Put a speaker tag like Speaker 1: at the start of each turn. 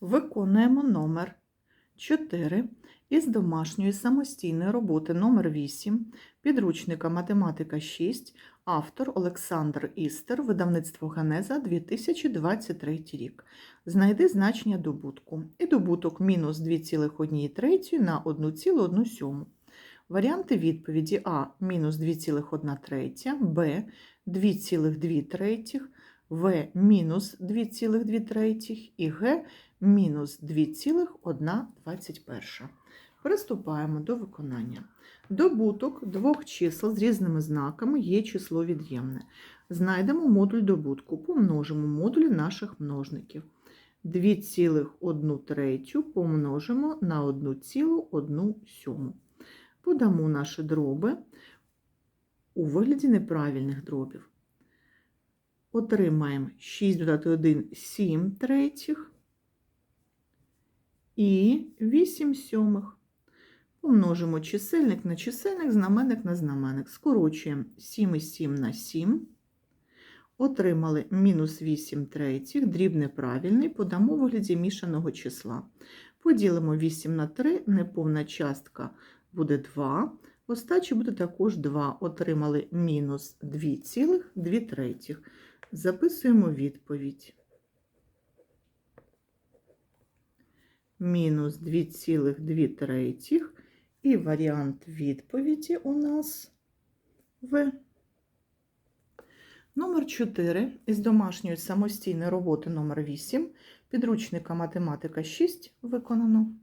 Speaker 1: Виконуємо номер 4 із домашньої самостійної роботи номер 8 підручника Математика 6, автор Олександр Істер, видавництво Генеза 2023 рік. Знайди значення добутку. І добуток мінус 2,1 на 1,1. Варіанти відповіді А мінус 2,1 третя, Б 2,2 третіх, В мінус 2,2 третіх і Г мінус 2,121. Приступаємо до виконання. Добуток двох чисел з різними знаками є число від'ємне. Знайдемо модуль добутку, помножимо модулі наших множників. 2,1 третю помножимо на 1,1 сьому. Подамо наші дроби у вигляді неправильних дробів. Отримаємо 6 додати 1 – 7 третіх і 8 сьомих. Помножимо чисельник на чисельник, знаменник на знаменник. Скорочуємо 7 і 7 на 7. Отримали мінус 8 третіх, дріб неправильний, подамо у вигляді мішаного числа. Поділимо 8 на 3, неповна частка буде 2. Остачі буде також 2. Отримали мінус 2,2 третіх. Записуємо відповідь. Мінус 2,2 третіх. І варіант відповіді у нас В. Номер 4 із домашньої самостійної роботи номер 8 підручника математика 6 виконано.